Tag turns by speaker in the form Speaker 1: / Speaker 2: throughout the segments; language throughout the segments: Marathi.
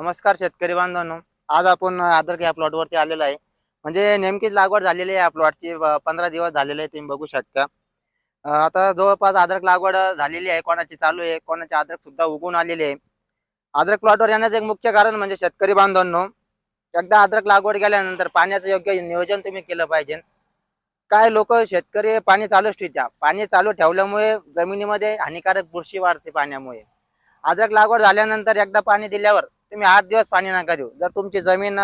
Speaker 1: नमस्कार शेतकरी बांधवांनो. आज आपण आदर या प्लॉटवरती आलेलो आहे. म्हणजे नेमकीच लागवड झालेली आहे या प्लॉटची पंधरा दिवस झालेले आहे तुम्ही बघू शकता. आता जवळपास अद्रक लागवड झालेली आहे. कोणाची चालू आहे कोणाची अद्रक सुद्धा उगून आलेली आहे. अद्रक प्लॉटवर येण्याचं एक मुख्य कारण म्हणजे शेतकरी बांधवांनो एकदा अद्रक लागवड केल्यानंतर पाण्याचं योग्य नियोजन तुम्ही केलं पाहिजे. काय लोक शेतकरी पाणी चालूच ठेवत्या पाणी चालू ठेवल्यामुळे जमिनीमध्ये हानिकारक बुरशी वाढते पाण्यामुळे. अद्रक लागवड झाल्यानंतर एकदा पाणी दिल्यावर तुम्ही आठ दिवस पाणी नका देऊ. जर तुमची जमीन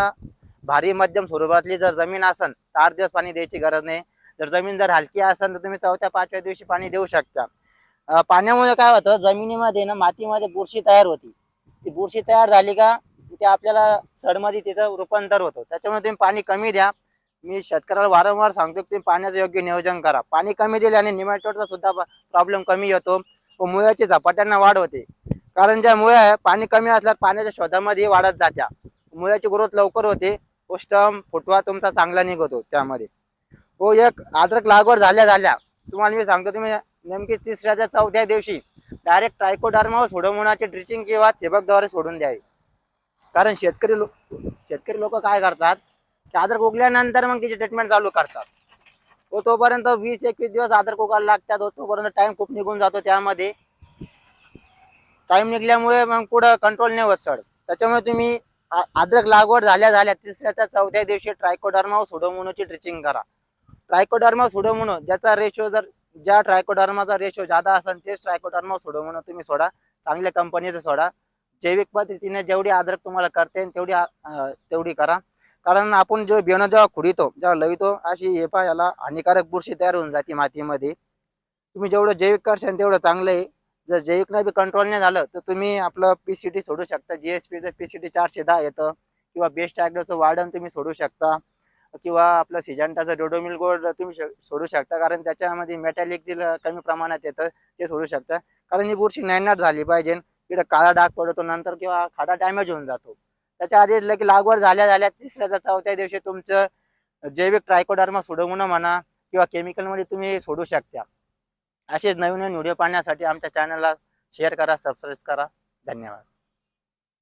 Speaker 1: भारी मध्यम स्वरूपातली जर जमीन असेल तर आठ दिवस पाणी द्यायची गरज नाही. जर जमीन जर हलकी असेल तर तुम्ही चौथ्या पाचव्या दिवशी पाणी देऊ शकता. पाण्यामुळे काय होतं? जमिनीमध्ये ना मातीमध्ये बुरशी तयार होती. ती बुरशी तयार झाली का? ते आपल्याला सडमध्ये तिथं रूपांतर होतं. त्याच्यामुळे तुम्ही पाणी कमी द्या. मी शेतकऱ्याला वारंवार सांगतो की तुम्ही पाण्याचं योग्य नियोजन करा. पाणी कमी दिले आणि निमॅटोडचा सुद्धा प्रॉब्लेम कमी येतो व मुळाची झपाट्यांना वाढ होते. कारण ज्या मुळ्या आहे पाणी कमी असल्यावर पाण्याच्या शोधामध्ये वाढत जात्या. मुळ्याची ग्रोथ लवकर होते व स्टम फुटवा तुमचा चांगला निघतो त्यामध्ये. व एक अद्रक लागवड झाल्या झाल्या. तुम्हाला मी सांगतो तुम्ही नेमकी तिसऱ्या चौथ्या दिवशी डायरेक्ट ट्रायकोडार्मावर व ड्रिचिंग किंवा थेबकद्वारे सोडून द्यावी. कारण शेतकरी लोक शेतकरी लोक काय करतात? की अद्रक उगल्यानंतर मग तिची ट्रीटमेंट चालू करतात. व तोपर्यंत वीस एकवीस दिवस आदर उगायला लागतात. व तोपर्यंत टाइम खूप निघून जातो त्यामध्ये. टाइम निघल्यामुळे मग पुढं कंट्रोल नाही होत सर त्याच्यामुळे तुम्ही अद्रक लागवड झाल्या झाल्या तिसऱ्या त्या चौथ्या दिवशी ट्रायकोडर्मा व सुडोमोनोची ड्रिचिंग करा. ट्रायकोडर्मा सुडोमोनो ज्याचा रेशो जर ज्या ट्रायकोडर्माचा रेशो जादा असेल तेच ट्रायकोडर्मा सुडोमोनो तुम्ही सोडा. चांगल्या कंपनीचं सोडा. जैविक पद्धतीने जेवढी अद्रक तुम्हाला करते तेवढी तेवढी करा. कारण आपण जो बियाणं जेव्हा खुडितो जेव्हा लवितो अशी हे पहा याला हानिकारक बुरशी तयार होऊन जाते मातीमध्ये. तुम्ही जेवढं जैविक करशाल तेवढं चांगलं आहे. जर जैविक बी कंट्रोल नाही झालं तर तुम्ही आपलं पी सी टी सोडू शकता. जी एस पीचं पी सी टी चारशे दहा येतं. किंवा बेस्ट ॲग्रोचं वार्डन तुम्ही सोडू शकता. किंवा आपलं सिजंटाचं डोडोमिल गोल्ड तुम्ही सोडू शकता. कारण त्याच्यामध्ये मेटॅलिक जे कमी प्रमाणात येतं ते सोडू शकता. कारण ही बुरशी नैनाट झाली पाहिजे. इकडे काळा डाग पडतो नंतर किंवा खाडा डॅमेज होऊन जातो. त्याच्या आधी लगे लागवड झाल्या झाल्या तिसऱ्या चौथ्या दिवशी तुमचं जैविक ट्रायकोडर्मा सोडवणं म्हणा किंवा केमिकलमध्ये तुम्ही सोडू शकता. असेच नवीन नवीन व्हिडिओ पाहण्यासाठी आमच्या चॅनलला शेअर करा सबस्क्राईब करा. धन्यवाद.